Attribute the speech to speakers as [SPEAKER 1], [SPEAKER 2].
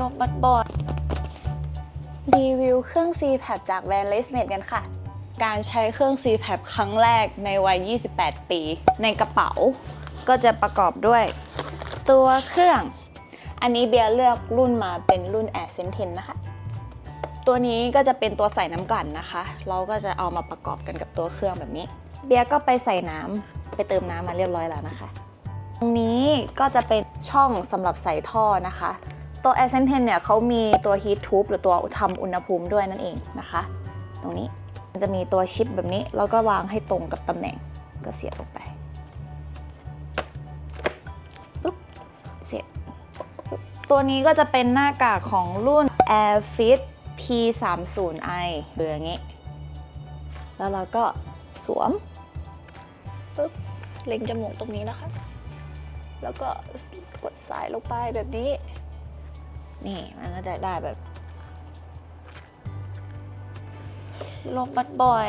[SPEAKER 1] ลบบัดบอดรีวิวเครื่อง c p a p จากแบรนด์ l e s m a d e กันค่ะ การใช้เครื่อง c p a p ครั้งแรกในวัย 28 ปี ในกระเป๋า ก็จะประกอบด้วย ตัวเครื่อง อันนี้เบียร์เลือกรุ่นมาเป็นรุ่น Air s e n t e n นะคะ ตัวนี้ก็จะเป็นตัวใส่น้ำกลั่นนะคะ เราก็จะเอามาประกอบกันกับตัวเครื่องแบบนี้ เบียร์ก็ไปใส่น้ำไปเติมน้ำมาเรียบร้อยแล้วนะคะ ตรงนี้ก็จะเป็นช่องสำหรับใส่ท่อนะคะ ตัว a i r s e n t e n เนี่ยเขามีตัว heat tube หรือตัวทำอุณหภูมิด้วยนั่นเองนะคะ ตรงนี้มันจะมีตัวชิปแบบนี้ แล้วก็วางให้ตรงกับตำแหน่งก็เสียบลงไปปุ๊บเสียบตัวนี้ก็จะเป็นหน้ากากของรุ่น Airfit P30i หรืออย่างนี้ แล้วเราก็สวมปุ๊บเล็งจมูกตรงนี้นะคะ แล้วก็กดสายลงไปแบบนี้ นี่มันก็จะได้แบบ ลบบัดบ่อย